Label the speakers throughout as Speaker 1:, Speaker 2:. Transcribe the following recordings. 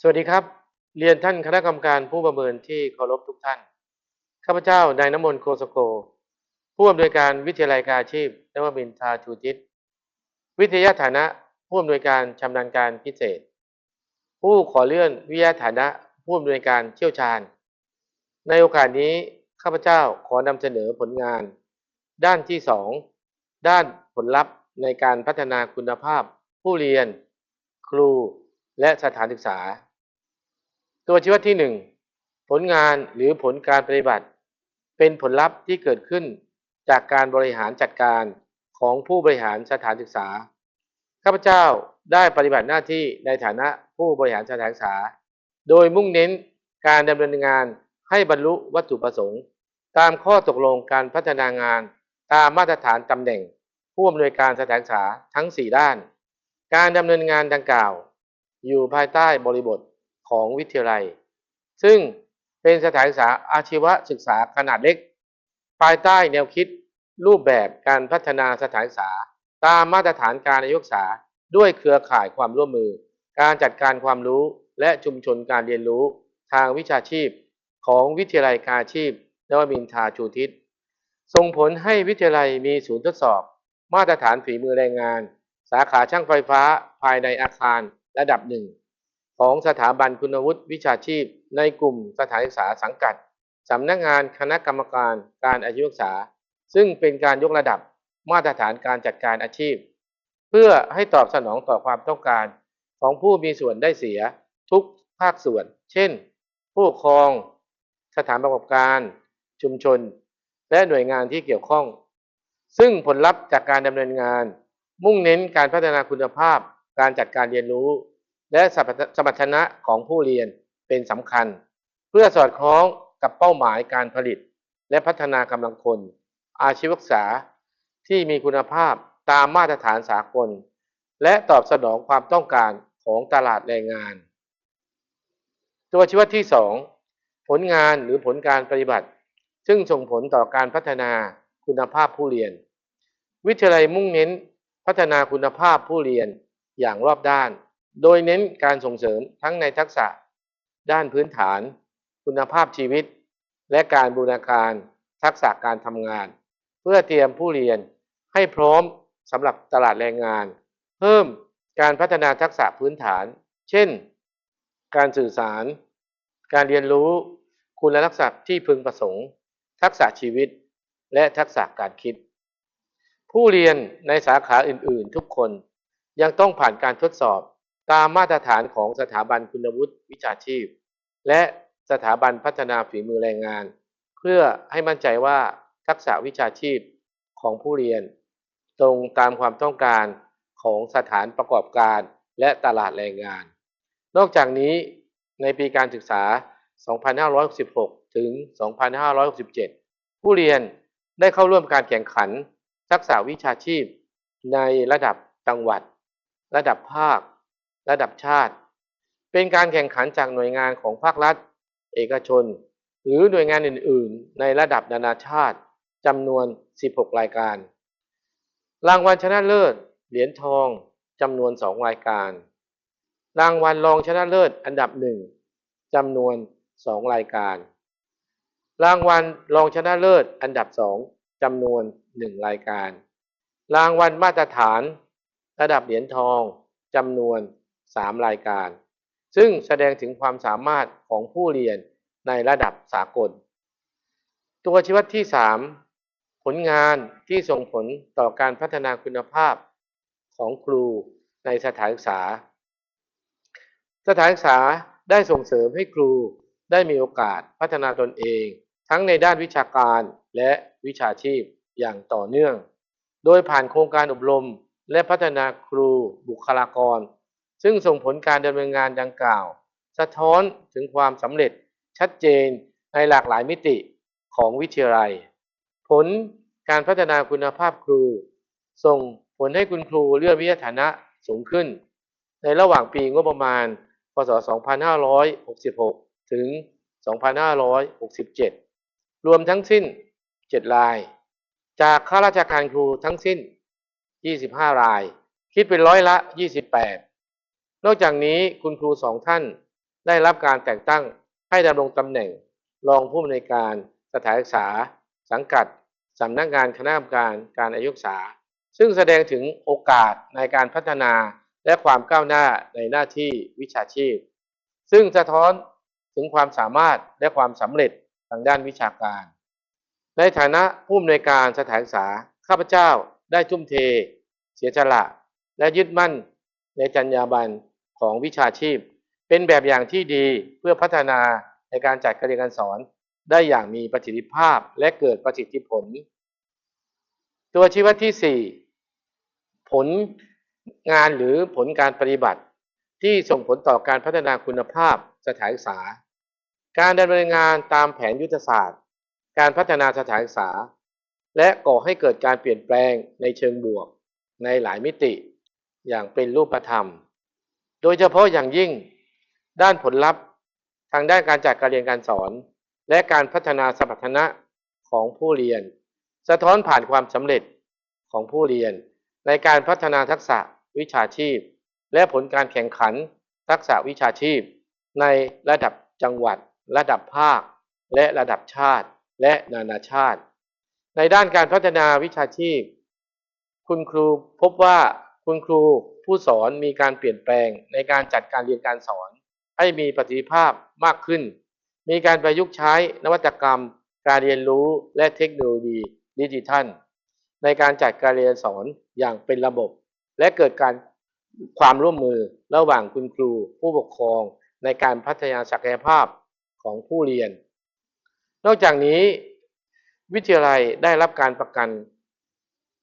Speaker 1: สวัสดีครับ เรียนท่านคณะกรรมการผู้ประเมินที่เคารพทุกท่าน ข้าพเจ้านายน้ำมนต์โคสโก ผู้อำนวยการวิทยาลัยการอาชีพนวมินทาชูจิตวิทยาฐานะผู้อำนวยการชำนาญการพิเศษ ผู้ขอเลื่อนวิทยาฐานะผู้อำนวยการเชี่ยวชาญ ในโอกาสนี้ข้าพเจ้าขอนำเสนอผลงาน ด้านที่ 2 ด้านผลลัพธ์ในการพัฒนาคุณภาพ ผู้เรียน ครูและสถานศึกษา ตัวชี้วัดที่1ผลงานหรือผลการปฏิบัติ เป็นผลลัพธ์ที่เกิดขึ้นจากการบริหารจัดการของผู้บริหารสถานศึกษาข้าพเจ้าได้ปฏิบัติหน้าที่ในฐานะผู้บริหารสถานศึกษา โดยมุ่งเน้นการดำเนินงานให้บรรลุวัตถุประสงค์ ตามข้อตกลงการพัฒนางาน ตามมาตรฐานตำแหน่ง ผู้อำนวยการสถานศึกษาทั้ง 4 ด้าน การดำเนินงานดังกล่าว อยู่ภายใต้บริบท ของวิทยาลัย ซึ่งเป็นสถานศึกษาอาชีวศึกษาขนาดเล็ก ภายใต้แนวคิดรูปแบบการพัฒนาสถานศึกษา ตามมาตรฐานการนายกศึกษาด้วยเครือข่ายความร่วมมือ การจัดการความรู้และชุมชนการเรียนรู้ทางวิชาชีพ ของวิทยาลัยการอาชีพนวมินทราชูทิศส่งผลให้วิทยาลัยมีศูนย์ทดสอบ มาตรฐานฝีมือแรงงาน สาขาช่างไฟฟ้าภายในอาคารระดับหนึ่ง ของสถาบันคุณวุฒิวิชาชีพ ในกลุ่มสถานศึกษาสังกัดสำนักงานคณะกรรมการการอาชีวศึกษา ซึ่งเป็นการยกระดับมาตรฐานการจัดการอาชีพ เพื่อให้ตอบสนองต่อความต้องการ ของผู้มีส่วนได้เสียทุกภาคส่วน เช่น ผู้ปกครอง สถานประกอบการ ชุมชน และหน่วยงานที่เกี่ยวข้อง ซึ่งผลลัพธ์จากการดำเนินงาน มุ่งเน้นการพัฒนาคุณภาพ การจัดการเรียนรู้ และสมรรถนะของผู้เรียนเป็นสำคัญ เพื่อสอดคล้องกับเป้าหมายการผลิต และพัฒนากำลังคน อาชีวศึกษาที่มีคุณภาพตามมาตรฐานสากล และตอบสนองความต้องการของตลาดแรงงาน ตัวชี้วัดที่ 2 ผลงานหรือผลการปฏิบัติ ซึ่งส่งผลต่อการพัฒนาคุณภาพผู้เรียน วิทยาลัยมุ่งเน้นพัฒนาคุณภาพผู้เรียนอย่างรอบด้าน โดยเน้นการส่งเสริมทั้งในทักษะ ด้านพื้นฐาน คุณภาพชีวิต และการบูรณาการทักษะการทำงาน เพื่อเตรียมผู้เรียนให้พร้อมสำหรับตลาดแรงงาน เพิ่มการพัฒนาทักษะพื้นฐาน เช่น การสื่อสาร การเรียนรู้คุณลักษณะที่พึงประสงค์ ทักษะชีวิต และทักษะการคิด ผู้เรียนในสาขาอื่น ๆ ทุกคนยังต้องผ่านการทดสอบ ตามมาตรฐานของสถาบันคุณวุฒิวิชาชีพ และสถาบันพัฒนาฝีมือแรงงาน เพื่อให้มั่นใจว่าทักษะวิชาชีพของผู้เรียน ตรงตามความต้องการของสถานประกอบการและตลาดแรงงาน นอกจากนี้ในปีการศึกษา 2566 ถึง 2567 ผู้เรียนได้เข้าร่วมการแข่งขันทักษะวิชาชีพ ในระดับจังหวัด ระดับภาค ระดับชาติ เป็นการแข่งขันจากหน่วยงานของภาครัฐ เอกชน หรือหน่วยงานอื่น ๆ ในระดับนานาชาติจำนวน 16 รายการ รางวัลชนะเลิศ เหรียญทองจำนวน 2 รายการ รางวัลรองชนะเลิศอันดับหนึ่งจำนวน 2 รายการ รางวัลรองชนะเลิศอันดับสองจำนวน 1 รายการ รางวัลมาตรฐาน ระดับเหรียญทองจำนวน 3 รายการ ซึ่งแสดงถึงความสามารถของผู้เรียนในระดับสากล ตัวชี้วัดที่ 3 ผลงานที่ส่งผลต่อการพัฒนาคุณภาพของครูในสถานศึกษา สถานศึกษาได้ส่งเสริมให้ครูได้มีโอกาสพัฒนาตนเอง ทั้งในด้านวิชาการและวิชาชีพอย่างต่อเนื่อง โดยผ่านโครงการอบรมและพัฒนาครูบุคลากร ซึ่งส่งผลการดำเนินงานดังกล่าว สะท้อนถึงความสำเร็จชัดเจนในหลากหลายมิติของวิทยาลัย ผลการพัฒนาคุณภาพครู ส่งผลให้คุณครูเลื่อนวิทยาฐานะสูงขึ้น ในระหว่างปีงบประมาณ พศ 2566 ถึง 2567 รวมทั้งสิ้น 7 ราย จากข้าราชการครูทั้งสิ้น 25 ราย คิดเป็นร้อยละ 28 นอกจากนี้คุณครูสองท่านได้รับการแต่งตั้งให้ดำรงตำแหน่ง รองผู้อำนวยการสถานศึกษา สังกัดสำนักงานคณะกรรมการการอายุศึกษา ซึ่งแสดงถึงโอกาสในการพัฒนาและความก้าวหน้าในหน้าที่วิชาชีพ ซึ่งสะท้อนถึงความสามารถและความสำเร็จทางด้านวิชาการ ในฐานะผู้อำนวยการสถานศึกษาข้าพเจ้าได้ทุ่มเท เสียสละ และยึดมั่นในจรรยาบรรณ ของวิชาชีพ เป็นแบบอย่างที่ดีเพื่อพัฒนาในการจัดการเรียนการสอน ได้อย่างมีประสิทธิภาพและเกิดประสิทธิผล ตัวชี้วัดที่ 4 ผลงานหรือผลการปฏิบัติ ที่ส่งผลต่อการพัฒนาคุณภาพสถานศึกษา การดำเนินงานตามแผนยุทธศาสตร์ การพัฒนาสถานศึกษา และก่อให้เกิดการเปลี่ยนแปลงในเชิงบวก ในหลายมิติ อย่างเป็นรูปธรรม โดยเฉพาะอย่างยิ่ง ด้านผลลัพธ์ ทางด้านการจัดการเรียนการสอน และการพัฒนาสมรรถนะของผู้เรียน สะท้อนผ่านความสำเร็จของผู้เรียน ในการพัฒนาทักษะวิชาชีพ และผลการแข่งขันทักษะวิชาชีพ ในระดับจังหวัด ระดับภาค และระดับชาติ และนานาชาติ ในด้านการพัฒนาวิชาชีพ คุณครูพบว่า คุณครูผู้สอนมีการเปลี่ยนแปลงในการจัดการเรียนการสอน ให้มีประสิทธิภาพมากขึ้น มีการประยุกต์ใช้นวัตกรรม การเรียนรู้และเทคโนโลยีดิจิทัล ในการจัดการเรียนสอนอย่างเป็นระบบ และเกิดการความร่วมมือระหว่างคุณครูผู้ปกครองในการพัฒนาศักยภาพของผู้เรียน นอกจากนี้ วิทยาลัยได้รับการประกัน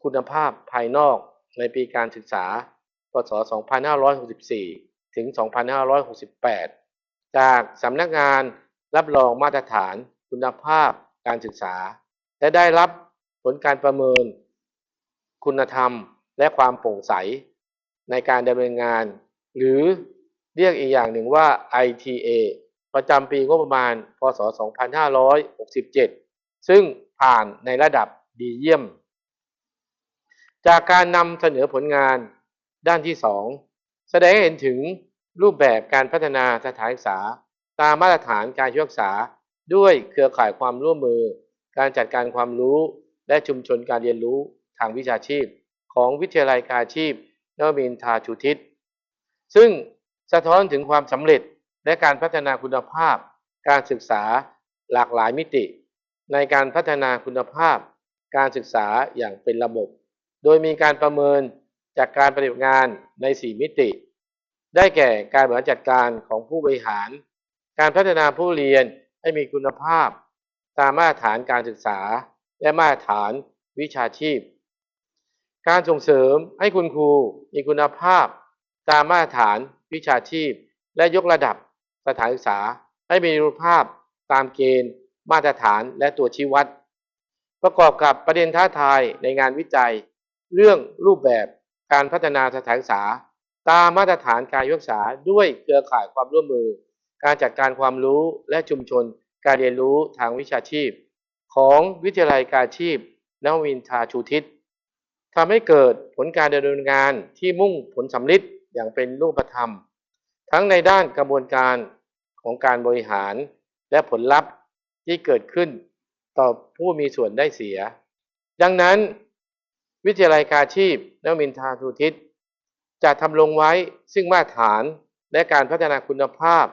Speaker 1: คุณภาพภายนอก ในปีการศึกษา พศ 2564 ถึง 2568 จากสำนักงานรับรองมาตรฐานคุณภาพการศึกษา และได้รับผลการประเมิน คุณธรรมและความโปร่งใส ในการดำเนินงาน หรือเรียกอีกอย่างหนึ่งว่า ITA ประจำปีงบประมาณ พศ 2567 ซึ่งผ่านในระดับดีเยี่ยม จากการนำเสนอผลงานด้านที่ 2 แสดงให้เห็นถึงรูปแบบการพัฒนาสถานศึกษา ตามมาตรฐานการศึกษา ด้วยเครือข่ายความร่วมมือ การจัดการความรู้ และชุมชนการเรียนรู้ทางวิชาชีพ ของวิทยาลัยการอาชีพนวมินทาชูทิศซึ่งสะท้อนถึงความสำเร็จและการพัฒนาคุณภาพ การศึกษาหลากหลายมิติ ในการพัฒนาคุณภาพ การศึกษาอย่างเป็นระบบ โดยมีการประเมินจากการปฏิบัติงานใน 4 มิติ ได้แก่การบริหารจัดการของผู้บริหาร การพัฒนาผู้เรียนให้มีคุณภาพ ตามมาตรฐานการศึกษา และมาตรฐานวิชาชีพ การส่งเสริมให้คุณครูมีคุณภาพ ตามมาตรฐานวิชาชีพ และยกระดับสถานศึกษาให้มีคุณภาพตามเกณฑ์ มาตรฐานและตัวชี้วัด ประกอบกับประเด็นท้าทายในงานวิจัย เรื่องรูปแบบการพัฒนาสถานศึกษา ตามมาตรฐานการศึกษาด้วยเครือข่ายความร่วมมือ การจัดการความรู้และชุมชน การเรียนรู้ทางวิชาชีพ ของวิทยาลัยการชีพนวินทาชูทิศทำให้เกิดผลการดำเนินงานที่มุ่งผลสำลิดอย่างเป็นรูปธรรม ทั้งในด้านกระบวนการของการบริหาร และผลลัพธ์ที่เกิดขึ้น ต่อผู้มีส่วนได้เสีย ดังนั้น วิทยาลัยการอาชีพนมินทาชูทิศจะทำลงไว้ซึ่งมาตรฐานและการพัฒนาคุณภาพ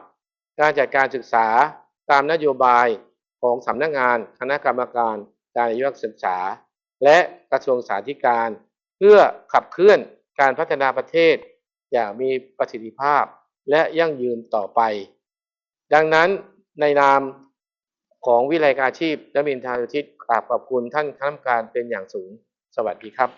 Speaker 1: การจัดการศึกษาตามนโยบายของสำนักงานคณะกรรมการการอายุศึกษา และกระทรวงสาธารณการ เพื่อขับเคลื่อนการพัฒนาประเทศ อย่างมีประสิทธิภาพและยั่งยืนต่อไป ดังนั้นในนามของวิทยาลัยการอาชีพนมินทาอุทิศกราบขอบคุณท่านคณะกรรมการเป็นอย่างสูง สวัสดีครับ